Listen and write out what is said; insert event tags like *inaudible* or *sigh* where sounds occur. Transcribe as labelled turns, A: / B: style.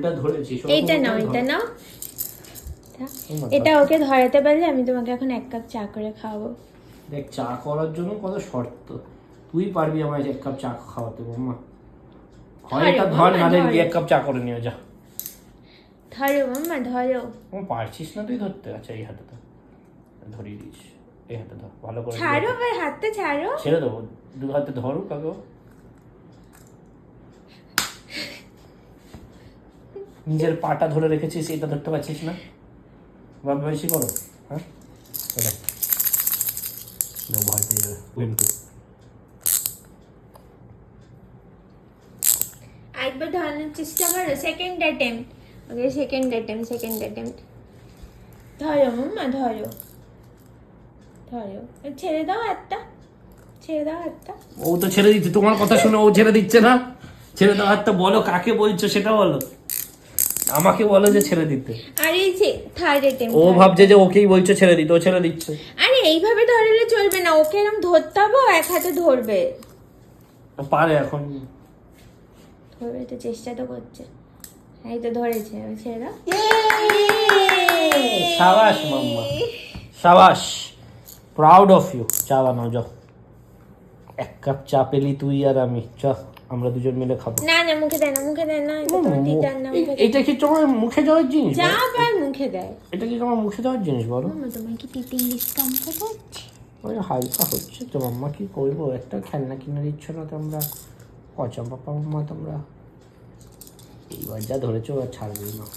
A: এটা ধরেছি
B: এইটা নাও এটা নাও। এটা? ওকে ধরাতে পারলে আমি তোমাকে এখন এক কাপ চা করে খাওয়াবো।
A: দেখ চা করার জন্য কত শর্ত। তুই পারবি আমায় এক কাপ চা খাওয়াতে বৌমা। হয় এটা
B: ধরো,
A: ধর। নালে এক কাপ চা করে নিয়ে যা।
B: ধরো মাম্মা ধরো।
A: ও পারছিস না তুই ধরতে? আচ্ছা এই হাতে ধর। ধরিয়ে দিস এই হাতে ধর ভালো করে
B: ছাড়ো ভাই হাতটা ছাড়ো।
A: ছেড়ে দেবো। দু হাতে ধরুক আগে নিজের পাটা ধরে রেখেছিস এটা ধরতে পারছিস না। বাপ বেশি করো হ্যাঁ? ভয় পেয়ে যাবে।
B: একবার ধরানোর চেষ্টা করো second attempt okay second attempt second attempt ধরো মাম্মা ধরো। ধরো। ছেড়ে দাও হাতটা। ছেড়ে দাও হাতটা।
A: ও তো ছেড়ে দিচ্ছে তোমার কথা শুনে ও ছেড়ে দিচ্ছে না। ছেড়ে দাও হাতটা বলো কাকে বলছো সেটা বলো। আমাকে বলো যে ছেড়ে দিতে।
B: আর এই যে থার্ড অ্যাটেম্প
A: ও ভাবছে যে ওকেই বলছো ছেড়ে দিতে ও ছেড়ে দিচ্ছে।
B: আরে এইভাবে ধরলে চলবে না ওকে এরকম ধরতে হবে এক হাতে ধরবে।
A: পারে এখন।
B: ধরবে তো চেষ্টা তো করছে। এই তো ধরেছে আমি ছেড়ে দাও।
A: সাবাস মাম্মা। সাবাস প্রাউড অফ ইউ চা বানাও যাও। এক কাপ চা পেলি তুই আর আমি চ আমরা দুজন মিলে খাব।
B: না না মুখে দেয় না মুখে দেয় না এটা তোমার দিদার না মুখে
A: এটা কি তোমার মুখে দেওয়ার জিনিস
B: যা? পার মুখে দেয়।
A: এটা কি তোমার মুখে দেওয়ার জিনিস বলো?
B: মামা তোমার কি তিতিং ডিসকাম্ফর্ট হচ্ছে?
A: ওই হালকা হচ্ছে তো মাম্মা কি করব? একটা খেলনা কিনে দিচ্ছ না তোমরা। পচা পাপা মাম্মা তোমরা। এইবার যা ধরেছো আর ছাড়বেই না *laughs*